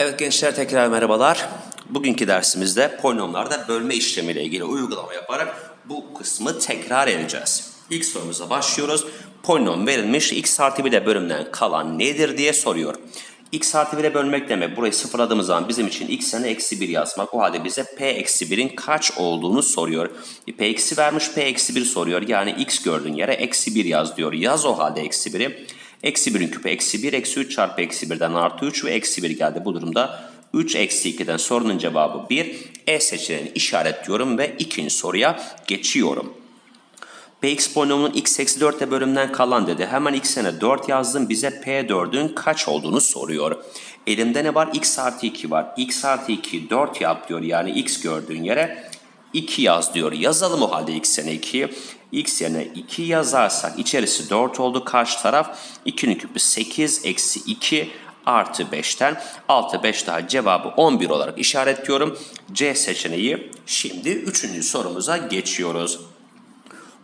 Evet gençler tekrar merhabalar. Bugünkü dersimizde polinomlarda bölme işlemiyle ilgili uygulama yaparak bu kısmı tekrar edeceğiz. İlk sorumuza başlıyoruz. Polinom verilmiş x artı 1 ile bölümden kalan nedir diye soruyor. x artı 1'e bölmek demek. Burayı sıfırladığımız zaman bizim için x tane eksi 1 yazmak. O halde bize p eksi 1'in kaç olduğunu soruyor. E, p eksi vermiş p eksi 1 soruyor. Yani x gördüğün yere eksi 1 yaz diyor. Yaz o halde eksi 1'i. Eksi 1'in küpü eksi 1, eksi 3 çarpı eksi 1'den artı 3 ve eksi 1 geldi. Bu durumda 3 eksi 2'den sorunun cevabı 1. E seçeneğini işaretliyorum ve ikinci soruya geçiyorum. Px polinomunun x eksi 4 ile bölümden kalan dedi. Hemen x'ine 4 yazdım. Bize p4'ün kaç olduğunu soruyor. Elimde ne var? x artı 2 var. x artı 2 4 yap diyor. Yani x gördüğün yere 2 yaz diyor. Yazalım o halde x yerine 2'yi. x yerine 2 yazarsak içerisi 4 oldu. Karşı taraf 2'nin küpü 8 eksi 2 artı 5'ten 6 5 daha cevabı 11 olarak işaretliyorum. C seçeneği. Şimdi 3. sorumuza geçiyoruz.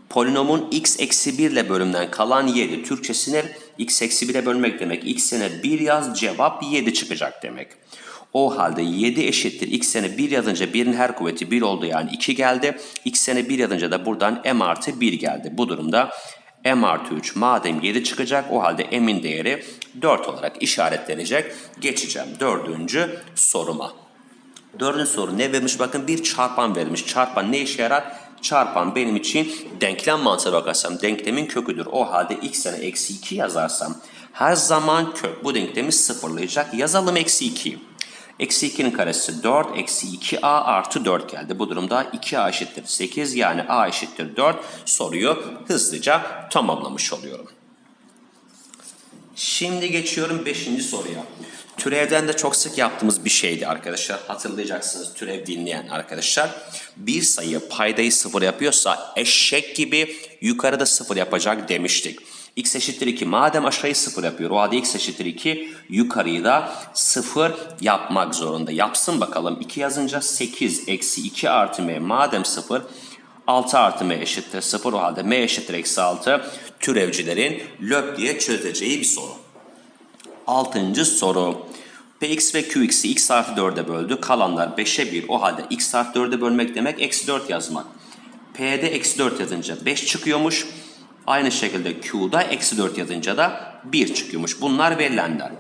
Polinomun x eksi 1 ile bölümden kalan 7. Türkçesine x eksi 1'e bölmek demek. x'ine 1 yaz cevap 7 çıkacak demek. O halde 7 eşittir. x'ine 1 yazınca 1'in her kuvveti 1 oldu yani 2 geldi. x'ine 1 yazınca da buradan m artı 1 geldi. Bu durumda m artı 3 madem 7 çıkacak o halde m'in değeri 4 olarak işaretlenecek. Geçeceğim dördüncü soruma. Dördüncü soru ne vermiş? Bakın bir çarpan verilmiş. Çarpan ne işe yarar? Çarpan benim için denklem mantığı bakarsam denklemin köküdür. O halde x yerine eksi 2 yazarsam her zaman kök bu denklemi sıfırlayacak. Yazalım eksi 2'yi. Eksi 2'nin karesi 4, eksi 2a artı 4 geldi. Bu durumda 2a eşittir 8 yani a eşittir 4 soruyu hızlıca tamamlamış oluyorum. Şimdi geçiyorum 5. soruya. Türevden de çok sık yaptığımız bir şeydi arkadaşlar. Hatırlayacaksınız türev dinleyen arkadaşlar. Bir sayı paydayı sıfır yapıyorsa eşek gibi yukarıda sıfır yapacak demiştik. x eşittir 2. Madem aşağıyı sıfır yapıyor o halde x eşittir 2 yukarıyı da sıfır yapmak zorunda. Yapsın bakalım. 2 yazınca 8 eksi 2 artı m madem sıfır 6 artı m eşittir 0 o halde m eşittir eksi 6 türevcilerin löp diye çözeceği bir soru. Altıncı soru. Px ve Qx'i x artı 4'e böldü. Kalanlar 5'e 1. O halde x artı 4'e bölmek demek eksi 4 yazmak. P'de eksi 4 yazınca 5 çıkıyormuş. Aynı şekilde Q'da eksi 4 yazınca da 1 çıkıyormuş. Bunlar verilenler.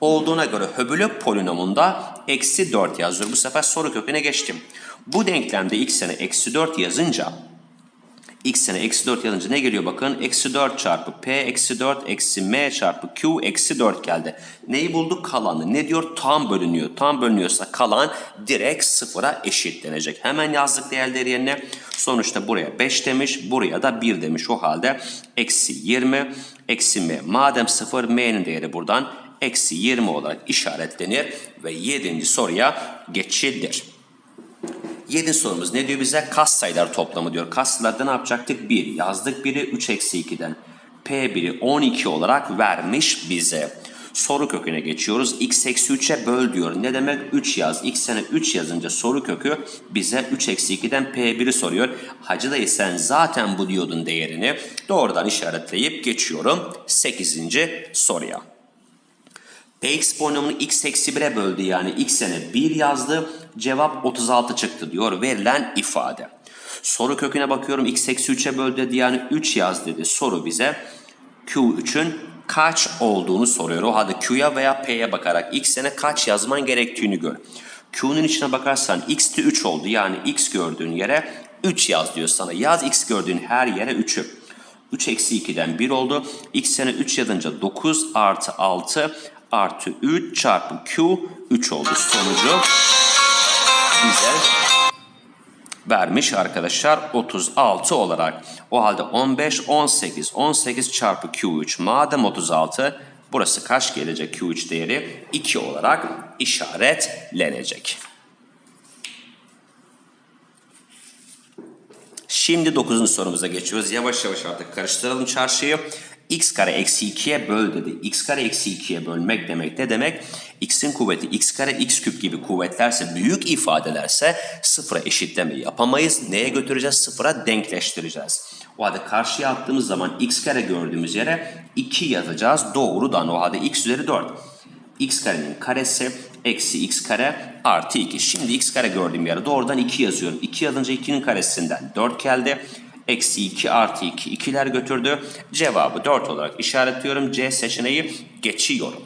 Olduğuna göre höbülö polinomunda eksi 4 yazıyor. Bu sefer soru köküne geçtim. Bu denklemde x'ine eksi 4 yazınca x'ine eksi 4 yazınca ne geliyor bakın? Eksi 4 çarpı p eksi 4 eksi m çarpı q eksi 4 geldi. Neyi bulduk? Kalanı. Ne diyor? Tam bölünüyor. Tam bölünüyorsa kalan direkt sıfıra eşitlenecek. Hemen yazdık değerleri yerine. Sonuçta buraya 5 demiş. Buraya da 1 demiş. O halde eksi 20 eksi m. Madem sıfır m'nin değeri buradan eksi 20 olarak işaretlenir ve 7. soruya geçildir. Yedinci sorumuz ne diyor bize? Kas sayılar toplamı diyor. Kas sayılarda ne yapacaktık? 1. Yazdık 1'i 3 eksi 2'den. P1'i 12 olarak vermiş bize. Soru köküne geçiyoruz. x eksi 3'e böl diyor. Ne demek? 3 yaz. x'ine 3 yazınca soru kökü bize 3 eksi 2'den P1'i soruyor. Hacı dayı sen zaten bu diyordun değerini. Doğrudan işaretleyip geçiyorum 8. soruya. Px polinomunu x eksi 1'e böldü yani x'ine 1 yazdı. Cevap 36 çıktı diyor verilen ifade. Soru köküne bakıyorum x eksi 3'e böldü dedi yani 3 yaz dedi. Soru bize Q3'ün kaç olduğunu soruyor. O halde Q'ya veya P'ye bakarak x'ine kaç yazman gerektiğini gör. Q'nun içine bakarsan x'ti 3 oldu yani x gördüğün yere 3 yaz diyor sana. Yaz x gördüğün her yere 3'ü. 3 eksi 2'den 1 oldu. x'ine 3 yazınca 9 artı 6 artı 3 çarpı Q 3 oldu. Sonucu bize vermiş arkadaşlar 36 olarak. O halde 15, 18, 18 çarpı Q3 madem 36 burası kaç gelecek Q3 değeri? 2 olarak işaretlenecek. Şimdi 9. sorumuza geçiyoruz. Yavaş yavaş artık karıştıralım çarşıyı. X kare eksi 2'ye böl dedi. x kare eksi 2'ye bölmek demek ne demek? x'in kuvveti x kare x küp gibi kuvvetlerse, büyük ifadelerse sıfıra eşitleme yapamayız. Neye götüreceğiz? Sıfıra denkleştireceğiz. O halde karşıya attığımız zaman x kare gördüğümüz yere 2 yazacağız. Doğrudan o halde x üzeri 4. x karenin karesi eksi x kare artı 2. Şimdi x kare gördüğüm yere doğrudan 2 yazıyorum. 2 yazınca 2'nin karesinden 4 geldi. Eksi 2 artı 2 2'ler götürdü. Cevabı 4 olarak işaretliyorum. C seçeneği geçiyorum.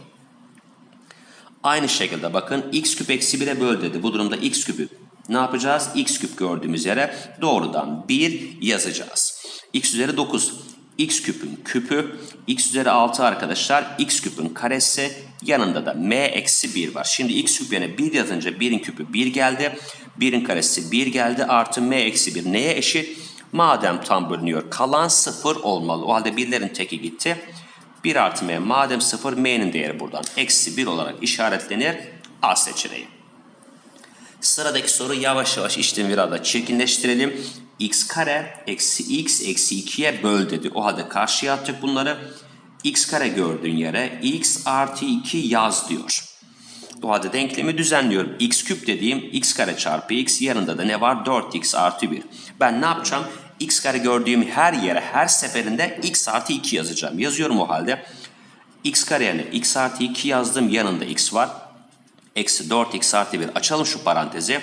Aynı şekilde bakın x küp eksi 1'e böl dedi. Bu durumda x küpü ne yapacağız? x küp gördüğümüz yere doğrudan 1 yazacağız. x üzeri 9. x küpün küpü x üzeri 6 arkadaşlar. x küpün karesi yanında da m eksi 1 var. Şimdi x küp yerine 1 yazınca 1'in küpü 1 geldi. 1'in karesi 1 geldi artı m eksi 1 neye eşit? Madem tam bölünüyor kalan 0 olmalı. O halde 1'lerin teki gitti. 1 artı m madem 0 m'nin değeri buradan eksi 1 olarak işaretlenir. A seçeneği. Sıradaki soru yavaş yavaş işlemi biraz da çirkinleştirelim. x kare eksi x eksi 2'ye böl dedi. O halde karşıya attık bunları. x kare gördüğün yere x artı 2 yaz diyor. O halde denklemi düzenliyorum. x küp dediğim x kare çarpı x yanında da ne var? 4x artı 1. Ben ne yapacağım? X kare gördüğüm her yere her seferinde x artı 2 yazacağım. Yazıyorum o halde. x kare yerine x artı 2 yazdım yanında x var. Eksi 4x artı 1 açalım şu parantezi.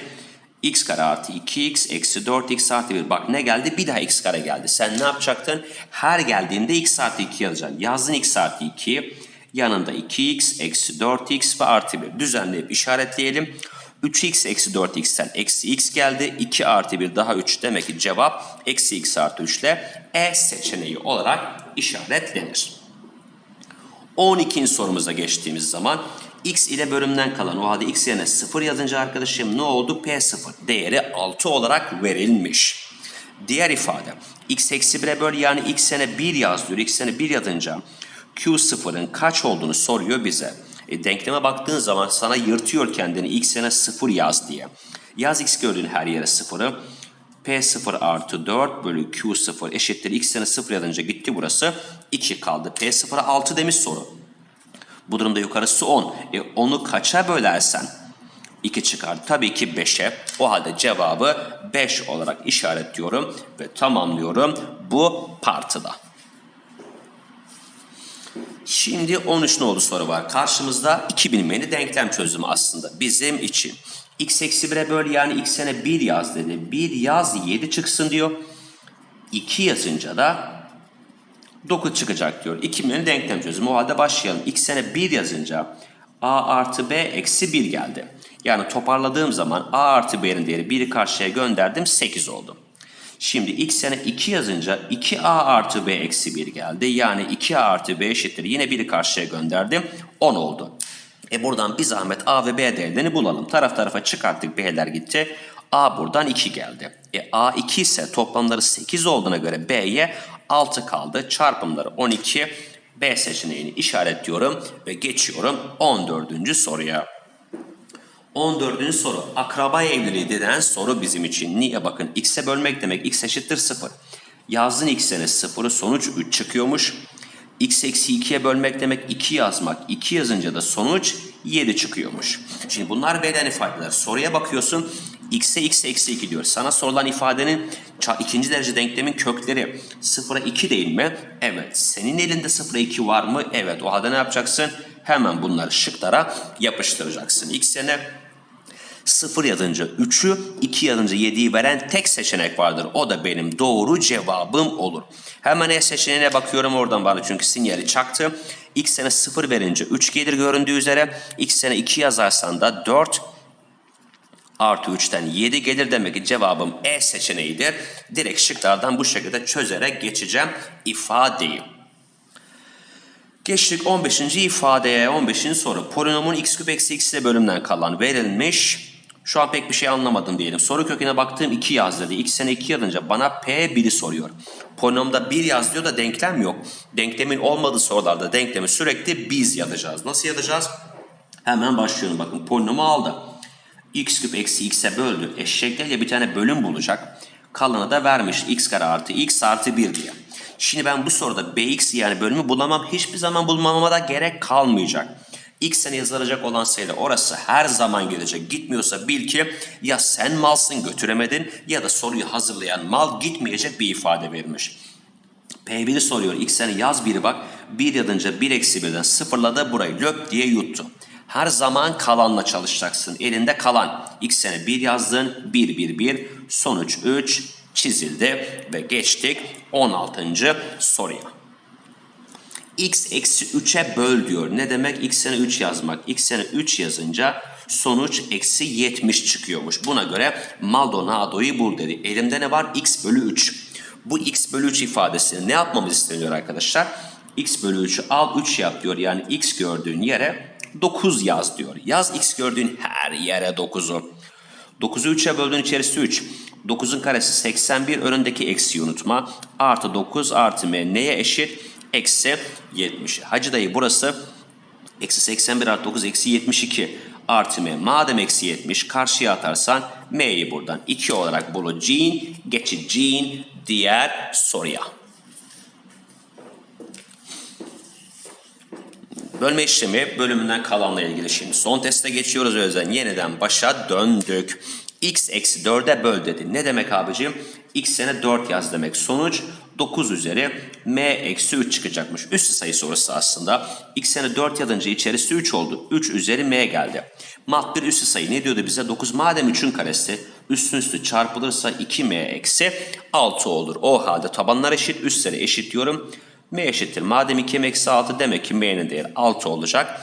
x kare artı 2x eksi 4x artı 1. Bak ne geldi? Bir daha x kare geldi. Sen ne yapacaktın? Her geldiğinde x artı 2 yazacaksın. Yazdın x artı 2'yi. Yanında 2x eksi 4x ve artı 1. Düzenleyip işaretleyelim. 3x eksi 4x'ten eksi x geldi. 2 artı 1 daha 3 demek ki cevap eksi x artı 3 ile E seçeneği olarak işaretlenir. 12. sorumuza geçtiğimiz zaman x ile bölümden kalan o halde x yerine 0 yazınca arkadaşım ne oldu? P0 değeri 6 olarak verilmiş. Diğer ifade x eksi 1'e böl yani x yerine 1 yaz diyor. x yerine 1 yazınca Q0'ın kaç olduğunu soruyor bize. E, denkleme baktığın zaman sana yırtıyor kendini x yerine 0 yaz diye. Yaz x gördüğün her yere 0'ı. P0 artı 4 bölü Q0 eşittir. X yerine 0 yazınca gitti burası. 2 kaldı. P0'a 6 demiş soru. Bu durumda yukarısı 10. E 10'u kaça bölersen 2 çıkar. Tabii ki 5'e. O halde cevabı 5 olarak işaretliyorum ve tamamlıyorum bu partıda. Şimdi 13 nolu soru var. Karşımızda 2 bilinmeyeni denklem çözümü aslında bizim için. x eksi 1'e böl yani x sene 1 yaz dedi. 1 yaz 7 çıksın diyor. 2 yazınca da 9 çıkacak diyor. 2 bilinmeyeni denklem çözümü. O halde başlayalım. x sene 1 yazınca a artı b eksi 1 geldi. Yani toparladığım zaman a artı b'nin değeri 1'i karşıya gönderdim 8 oldu. Şimdi x sene 2 yazınca 2a artı b eksi 1 geldi. Yani 2a artı b eşittir. Yine 1'i karşıya gönderdim. 10 oldu. E buradan bir zahmet a ve b değerlerini bulalım. Taraf tarafa çıkarttık b'ler gitti. a buradan 2 geldi. E a 2 ise toplamları 8 olduğuna göre b'ye 6 kaldı. Çarpımları 12. B seçeneğini işaretliyorum ve geçiyorum 14. soruya. 14. soru. Akraba evliliği denen soru bizim için. Niye? Bakın x'e bölmek demek x eşittir 0. Yazdın x'e 0'ı sonuç 3 çıkıyormuş. x eksi 2'ye bölmek demek 2 yazmak. 2 yazınca da sonuç 7 çıkıyormuş. Şimdi bunlar verilen ifadeler. Soruya bakıyorsun x'e x eksi 2 diyor. Sana sorulan ifadenin ikinci derece denklemin kökleri 0'a 2 değil mi? Evet. Senin elinde 0'a 2 var mı? Evet. O halde ne yapacaksın? Hemen bunları şıklara yapıştıracaksın. X yerine 0 yazınca 3'ü, 2 yazınca 7'yi veren tek seçenek vardır. O da benim doğru cevabım olur. Hemen E seçeneğine bakıyorum oradan bana çünkü sinyali çaktı. X sene 0 verince 3 gelir göründüğü üzere. X sene 2 yazarsan da 4 artı 3'ten 7 gelir demek ki cevabım E seçeneğidir. Direkt şıklardan bu şekilde çözerek geçeceğim ifadeyi. Geçtik 15. ifadeye. 15. soru. Polinomun x küp eksi x ile bölümden kalan verilmiş. Şu an pek bir şey anlamadım diyelim. Soru köküne baktığım 2 yaz dedi. X sene 2 yazınca bana P1'i soruyor. Polinomda 1 yaz diyor da denklem yok. Denklemin olmadığı sorularda denklemi sürekli biz yazacağız. Nasıl yazacağız? Hemen başlıyorum bakın. Polinomu aldı. x küp eksi x'e böldü. Eşeklerle bir tane bölüm bulacak. Kalanı da vermiş. x kare artı x artı 1 diye. Şimdi ben bu soruda bx yani bölümü bulamam. Hiçbir zaman bulmamama da gerek kalmayacak. X sene yazılacak olan sayıda orası her zaman gelecek. Gitmiyorsa bil ki ya sen malsın götüremedin ya da soruyu hazırlayan mal gitmeyecek bir ifade verilmiş. P1'i soruyor. X sene yaz biri bak. 1 yazınca 1 eksi 1'den sıfırladı burayı löp diye yuttu. Her zaman kalanla çalışacaksın. Elinde kalan. X sene 1 yazdın. 1, 1, 1. Sonuç 3 çizildi ve geçtik 16. soruya. X eksi 3'e böl diyor. Ne demek? X sene 3 yazmak. X sene 3 yazınca sonuç eksi 70 çıkıyormuş. Buna göre Maldonado'yu bul dedi. Elimde ne var? X bölü 3. Bu X bölü 3 ifadesini ne yapmamız isteniyor arkadaşlar? X bölü 3'ü al 3 yap diyor. Yani X gördüğün yere 9 yaz diyor. Yaz X gördüğün her yere 9'u. 9'u 3'e böldüğün içerisi 3. 9'un karesi 81 önündeki eksiği unutma. Artı 9 artı m neye eşit? Eksi 70. Hacı dayı burası eksi 81 artı 9 eksi 72 artı m. Madem eksi 70 karşıya atarsan m'yi buradan 2 olarak bulacağın geçeceğin diğer soruya. Bölme işlemi bölümünden kalanla ilgili şimdi. Son teste geçiyoruz o yüzden yeniden başa döndük. x eksi 4'e böl dedi. Ne demek abicim? x sene 4 yaz demek. Sonuç 9 üzeri m eksi 3 çıkacakmış. Üstü sayı sorusu aslında. x sene 4 yazınca içerisi 3 oldu. 3 üzeri m geldi. Mat bir üstü sayı ne diyordu bize? 9 madem 3'ün karesi üstün üstü çarpılırsa 2m eksi 6 olur. O halde tabanlar eşit üstleri eşit diyorum. M eşittir. Madem 2 eksi 6 demek ki M'nin değeri 6 olacak.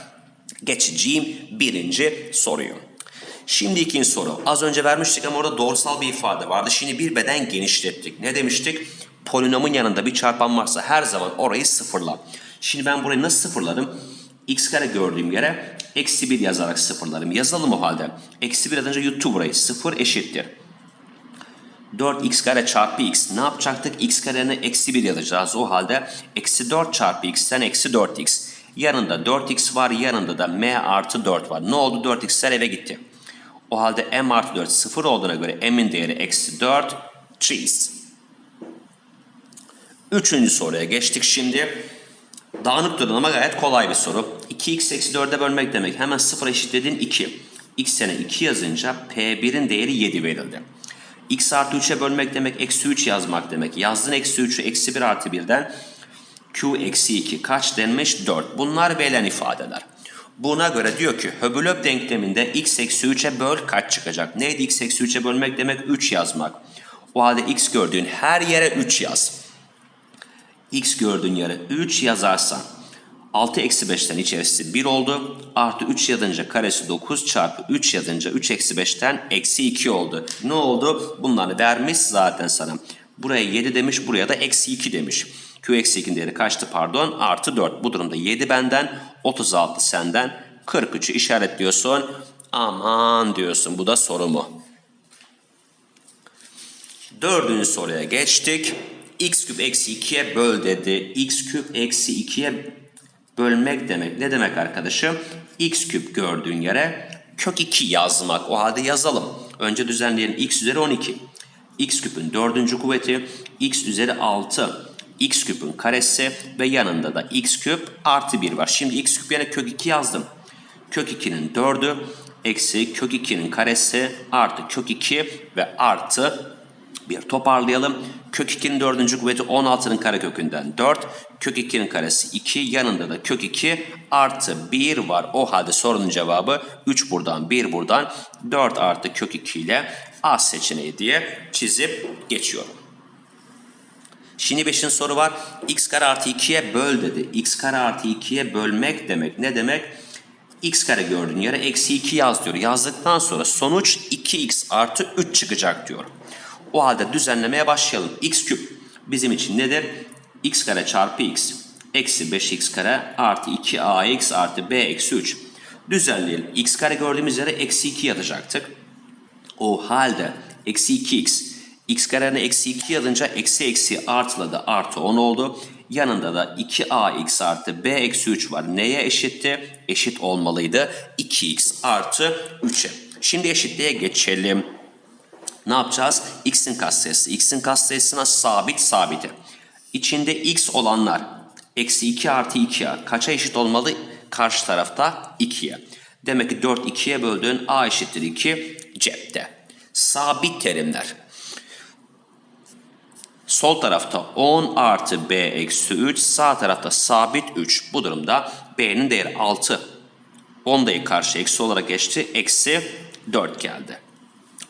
Geçeceğim birinci soruyu. Şimdi ikinci soru. Az önce vermiştik ama orada doğrusal bir ifade vardı. Şimdi bir beden genişlettik. Ne demiştik? Polinomun yanında bir çarpan varsa her zaman orayı sıfırla. Şimdi ben burayı nasıl sıfırlarım? x kare gördüğüm yere eksi 1 yazarak sıfırlarım. Yazalım o halde. Eksi 1 yazınca yuttu burayı. Sıfır eşittir. 4x kare çarpı x ne yapacaktık? x karenin eksi 1 yazacağız. O halde eksi 4 çarpı x'ten eksi 4x. Yanında 4x var yanında da m artı 4 var. Ne oldu? 4x'ler eve gitti. O halde m artı 4 sıfır olduğuna göre m'in değeri eksi 4 cheese. Üçüncü soruya geçtik şimdi. Dağınık durum ama gayet kolay bir soru. 2x eksi 4'e bölmek demek. Hemen sıfır eşitlediğin 2. x sene 2 yazınca p1'in değeri 7 verildi. x artı 3'e bölmek demek eksi 3 yazmak demek. Yazdığın eksi 3'ü eksi 1 artı 1'den q eksi 2 kaç denmiş? 4. Bunlar verilen ifadeler. Buna göre diyor ki höbülöp denkleminde x eksi 3'e böl kaç çıkacak? Neydi x eksi 3'e bölmek demek? 3 yazmak. O halde x gördüğün her yere 3 yaz. X gördüğün yere 3 yazarsan 6 eksi 5'ten içerisi 1 oldu. Artı 3 yazınca karesi 9 çarpı 3 yazınca 3 eksi 5'ten eksi 2 oldu. Ne oldu? Bunları vermiş zaten sana. Buraya 7 demiş buraya da eksi 2 demiş. Q eksi 2'nin değeri kaçtı pardon? Artı 4. Bu durumda 7 benden 36 senden 43'ü işaretliyorsun. Aman diyorsun bu da soru mu? Dördüncü soruya geçtik. X küp eksi 2'ye böl dedi. x küp eksi 2'ye bölmek demek. Ne demek arkadaşım? x küp gördüğün yere kök 2 yazmak. O halde yazalım. Önce düzenleyelim. x üzeri 12. x küpün dördüncü kuvveti. x üzeri 6. x küpün karesi ve yanında da x küp artı 1 var. Şimdi x küp yerine kök 2 yazdım. Kök 2'nin 4'ü eksi kök 2'nin karesi artı kök 2 ve artı bir toparlayalım. Kök 2'nin dördüncü kuvveti 16'nın karekökünden 4. Kök 2'nin karesi 2. Yanında da kök 2 artı 1 var. O halde sorunun cevabı 3 buradan 1 buradan 4 artı kök 2 ile A seçeneği diye çizip geçiyorum. Şimdi 5. soru var. x kare artı 2'ye böl dedi. x kare artı 2'ye bölmek demek ne demek? x kare gördüğün yere eksi 2 yaz diyor. Yazdıktan sonra sonuç 2x artı 3 çıkacak diyor. O halde düzenlemeye başlayalım. x küp bizim için nedir? x kare çarpı x eksi 5x kare artı 2ax artı b eksi 3. Düzenleyelim. x kare gördüğümüz yere eksi 2 yazacaktık. O halde eksi 2x x karenin eksi 2 yazınca eksi eksi artıladı artı 10 oldu. Yanında da 2ax artı b eksi 3 var. Neye eşitti? Eşit olmalıydı. 2x artı 3'e. Şimdi eşitliğe geçelim. Ne yapacağız? x'in katsayısı. x'in katsayısına sabit sabiti. İçinde x olanlar eksi 2 artı 2'ye kaça eşit olmalı? Karşı tarafta 2'ye. Demek ki 4 2'ye böldüğün a eşittir 2 cepte. Sabit terimler. Sol tarafta 10 artı b eksi 3. Sağ tarafta sabit 3. Bu durumda b'nin değeri 6 Ondayı karşı eksi olarak geçti. Eksi 4 geldi.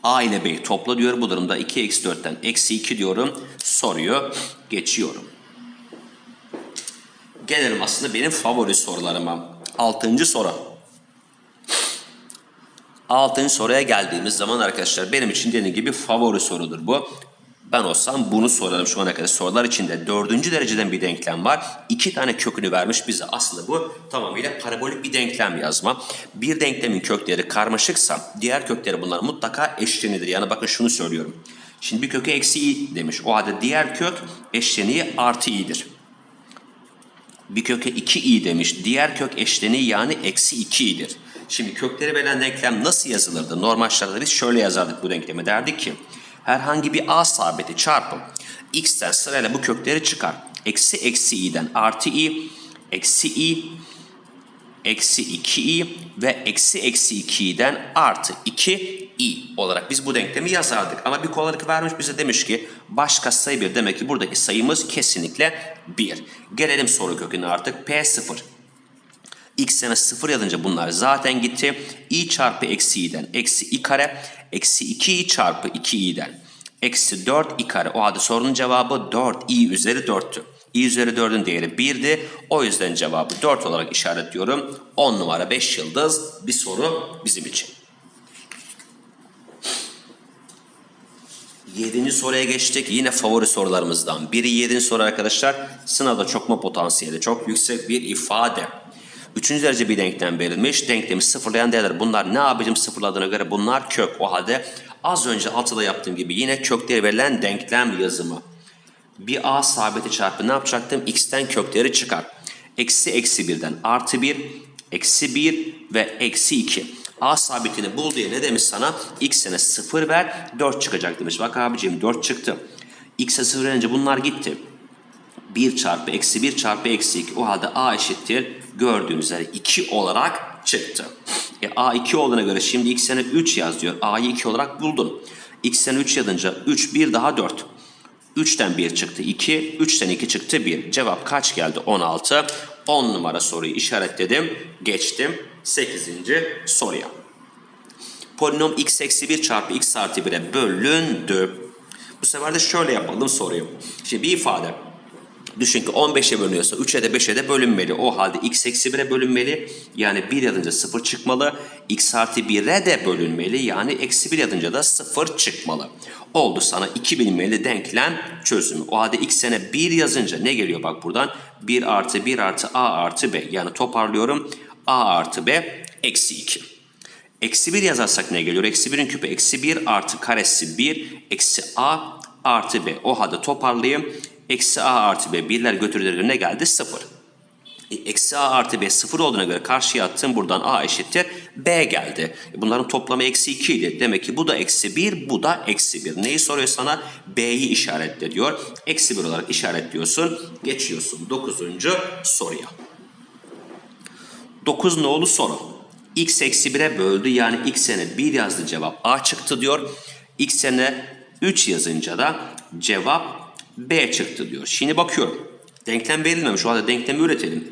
A ile B'yi topla diyor. Bu durumda 2 eksi 4'ten eksi 2 diyorum. Soruyu geçiyorum. Gelelim aslında benim favori sorularıma. Altıncı soru. Altıncı soruya geldiğimiz zaman arkadaşlar benim için dediğim gibi favori sorudur bu. Ben olsam bunu sorarım şu ana kadar sorular içinde. Dördüncü dereceden bir denklem var. İki tane kökünü vermiş bize. Aslında bu tamamıyla parabolik bir denklem yazma. Bir denklemin kökleri karmaşıksa diğer kökleri bunlar mutlaka eşlenidir. Yani bakın şunu söylüyorum. Şimdi bir köke eksi i demiş. O halde diğer kök eşleniği artı i'dir. Bir köke 2i demiş. Diğer kök eşleniği yani eksi 2i'dir. Şimdi kökleri verilen denklem nasıl yazılırdı? Normal şartlarda biz şöyle yazardık bu denklemi. Derdik ki herhangi bir a sabiti çarpı x'ten sırayla bu kökleri çıkar. Eksi eksi i'den artı i, eksi i, eksi 2i ve eksi eksi 2i'den artı 2i olarak biz bu denklemi yazardık. Ama bir kolaylık vermiş bize demiş ki başka sayı bir demek ki buradaki sayımız kesinlikle 1. Gelelim soru köküne artık p0. x'e 0 yazınca bunlar zaten gitti. i çarpı eksi i'den eksi i kare eksi 2i çarpı 2i'den eksi 4 i kare. O halde sorunun cevabı 4 i üzeri 4'tü. i üzeri 4'ün değeri 1'di. O yüzden cevabı 4 olarak işaretliyorum. 10 numara 5 yıldız bir soru bizim için. Yedinci soruya geçtik. Yine favori sorularımızdan. Biri yedinci soru arkadaşlar. Sınavda çokma potansiyeli çok yüksek bir ifade. Üçüncü derece bir denklem verilmiş. Denklemi sıfırlayan değerler. Bunlar ne yapacağım sıfırladığına göre bunlar kök. O halde az önce altıda yaptığım gibi yine kökleri verilen denklem yazımı. Bir a sabiti çarpı ne yapacaktım? x'ten kökleri çıkar. Eksi eksi birden artı bir, eksi bir ve eksi iki. A sabitini bul diye ne demiş sana? X'ine 0 ver 4 çıkacak demiş. Bak abicim 4 çıktı. X'e 0 verince bunlar gitti. 1 çarpı eksi 1 çarpı eksi 2. O halde A eşittir. Gördüğünüz üzere 2 olarak çıktı. E, A 2 olduğuna göre şimdi X'ine 3 yaz diyor. A'yı 2 olarak buldun. X'ine 3 yazınca 3 1 daha 4. 3'ten 1 çıktı 2, 3'ten 2 çıktı 1. Cevap kaç geldi? 16. 10 numara soruyu işaretledim. Geçtim 8. soruya. Polinom x eksi 1 çarpı x artı 1'e bölündü. Bu sefer de şöyle yapalım soruyu. Şimdi bir ifade. Düşün ki 15'e bölünüyorsa 3'e de 5'e de bölünmeli. O halde x eksi 1'e bölünmeli. Yani 1 yazınca 0 çıkmalı. x artı 1'e de bölünmeli. Yani eksi 1 yazınca da 0 çıkmalı. Oldu sana 2 bilinmeli denklem çözümü. O halde x'ine 1 yazınca ne geliyor bak buradan? 1 artı 1 artı a artı b. Yani toparlıyorum. a artı b eksi 2. Eksi 1 yazarsak ne geliyor? Eksi 1'in küpü eksi 1 artı karesi 1 eksi a artı b. O halde toparlayayım. Eksi a artı b birler götürülür ne geldi? 0. E, eksi a artı b 0 olduğuna göre karşıya attım. Buradan a eşittir b geldi. E, bunların toplamı eksi 2 idi. Demek ki bu da eksi 1 bu da eksi 1. Neyi soruyor sana? b'yi işaretle diyor. Eksi 1 olarak işaretliyorsun. Geçiyorsun 9. soruya. 9 nolu soru. x eksi 1'e böldü yani x'e 1 yazdı cevap a çıktı diyor. x'e 3 yazınca da cevap b çıktı diyor. Şimdi bakıyorum. Denklem verilmemiş. O halde denklemi üretelim.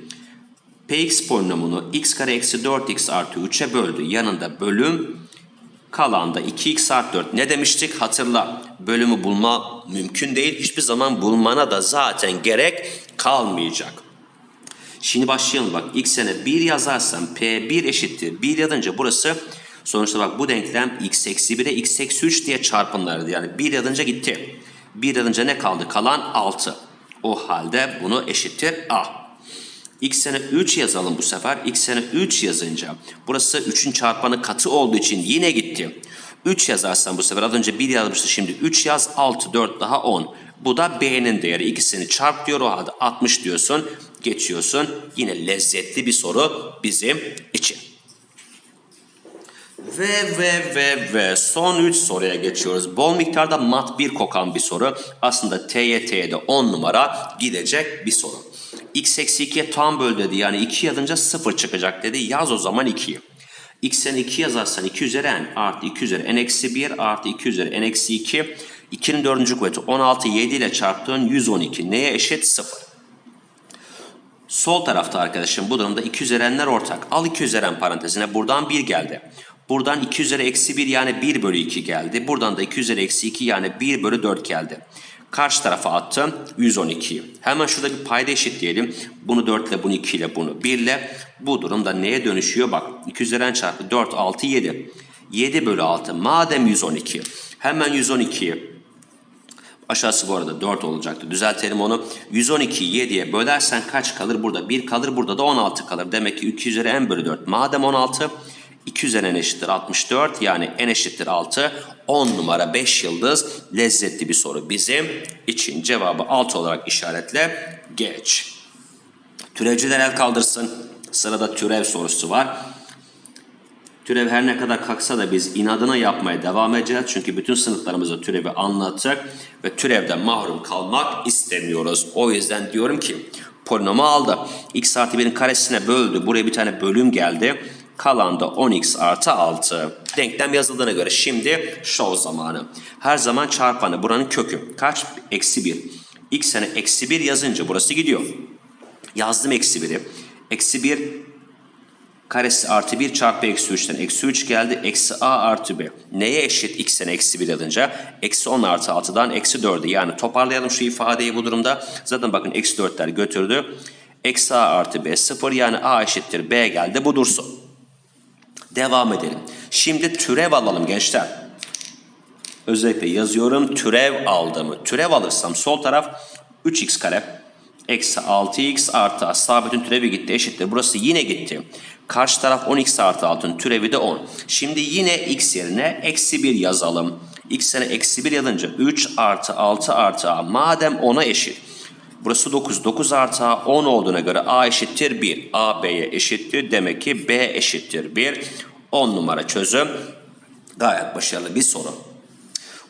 px polinomunu x kare eksi 4x artı 3'e böldü. Yanında bölüm kalanda 2x artı 4. Ne demiştik? Hatırla. Bölümü bulma mümkün değil. Hiçbir zaman bulmana da zaten gerek kalmayacak. Şimdi başlayalım bak. x'e 1 yazarsam p1 eşittir. 1 yazınca burası sonuçta bak bu denklem x eksi 1'e x eksi 3 diye çarpımlardı. Yani 1 yazınca gitti. 1 yazınca ne kaldı? Kalan 6. O halde bunu eşittir a. x'e 3 yazalım bu sefer. x'e 3 yazınca burası 3'ün çarpanı katı olduğu için yine gitti. 3 yazarsan bu sefer az önce 1 yazmıştı şimdi 3 yaz 6 4 daha 10. Bu da b'nin değeri ikisini çarp diyor o halde 60 diyorsun geçiyorsun. Yine lezzetli bir soru bizim için. Ve ve ve ve son 3 soruya geçiyoruz. Bol miktarda mat 1 kokan bir soru. Aslında TYT'de 10 numara gidecek bir soru. x eksi 2'ye tam böl dedi. Yani 2 yazınca 0 çıkacak dedi. Yaz o zaman 2'yi. x'en 2 yazarsan 2 üzeri n artı 2 üzeri n eksi 1 artı 2 üzeri n eksi 2. 2'nin 4. kuvveti 16 7 ile çarptığın 112. Neye eşit? 0. Sol tarafta arkadaşım bu durumda 2 üzeri n'ler ortak. Al 2 üzeri n parantezine buradan 1 geldi. Buradan 2 üzeri eksi 1 yani 1 bölü 2 geldi. Buradan da 2 üzeri eksi 2 yani 1 bölü 4 geldi. Karşı tarafa attım 112'yi. Hemen şurada bir payda eşitleyelim. Bunu 4 ile bunu 2 ile bunu 1 ile. Bu durumda neye dönüşüyor? Bak 2 üzeri n çarpı 4 6 7. 7 bölü 6 madem 112. Hemen 112'yi Aşağısı bu arada 4 olacaktı. Düzeltelim onu. 112'yi 7'ye bölersen kaç kalır? Burada 1 kalır. Burada da 16 kalır. Demek ki 2 üzeri n bölü 4. Madem 16 2 üzeri n eşittir 64. Yani n eşittir 6. 10 numara 5 yıldız. Lezzetli bir soru bizim için. Cevabı 6 olarak işaretle geç. Türevciler el kaldırsın. Sırada türev sorusu var. Türev her ne kadar kalksa da biz inadına yapmaya devam edeceğiz. Çünkü bütün sınıflarımızda türevi anlattık ve türevden mahrum kalmak istemiyoruz. O yüzden diyorum ki polinomu aldı. x artı 1'in karesine böldü. Buraya bir tane bölüm geldi. Kalan da 10x artı 6. Denklem yazıldığına göre şimdi show zamanı. Her zaman çarpanı buranın kökü. Kaç? Eksi 1. x sene eksi 1 yazınca burası gidiyor. Yazdım eksi 1'i. Eksi 1 karesi artı 1 çarpı eksi 3'ten eksi 3 geldi. Eksi a artı b. Neye eşit x'ten eksi 1 alınca? Eksi 10 artı 6'dan eksi 4'e. Yani toparlayalım şu ifadeyi bu durumda. Zaten bakın eksi 4'ler götürdü. Eksi a artı b 0 yani a eşittir b geldi. Bu dursun. Devam edelim. Şimdi türev alalım gençler. Özellikle yazıyorum türev aldığımı. Türev alırsam sol taraf 3x kare eksi 6x artı sabitin türevi gitti eşittir. Burası yine gitti. Karşı taraf 10x artı 6'ın türevi de 10. Şimdi yine x yerine eksi 1 yazalım. x yerine eksi 1 yazınca 3 artı 6 artı a madem 10'a eşit. Burası 9. 9 artı a 10 olduğuna göre a eşittir 1. a b'ye eşittir. Demek ki b eşittir 1. 10 numara çözüm. Gayet başarılı bir soru.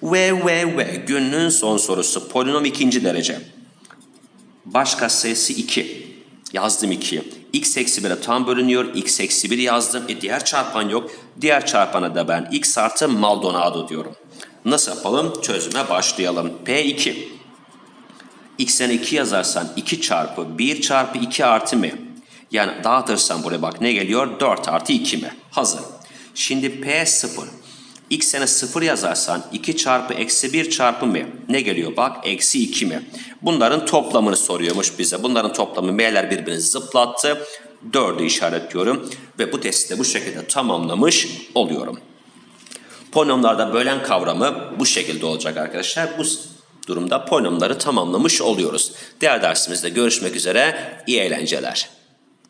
Ve ve ve günün son sorusu polinom ikinci derece. Baş sayısı 2. Yazdım 2'yi. x eksi 1'e tam bölünüyor. x eksi 1 yazdım. E diğer çarpan yok. Diğer çarpana da ben x artı Maldonado diyorum. Nasıl yapalım? Çözüme başlayalım. P2. X'e 2 yazarsan 2 çarpı 1 çarpı 2 artı m. Yani dağıtırsan buraya bak ne geliyor? 4 artı 2 mi? Hazır. Şimdi P0. X sene 0 yazarsan 2 çarpı eksi 1 çarpı m. Ne geliyor bak? Eksi 2 mi? Bunların toplamını soruyormuş bize. Bunların toplamı m'ler birbirini zıplattı. 4'ü işaretliyorum. Ve bu testi de bu şekilde tamamlamış oluyorum. Polinomlarda bölen kavramı bu şekilde olacak arkadaşlar. Bu durumda polinomları tamamlamış oluyoruz. Diğer dersimizde görüşmek üzere. İyi eğlenceler.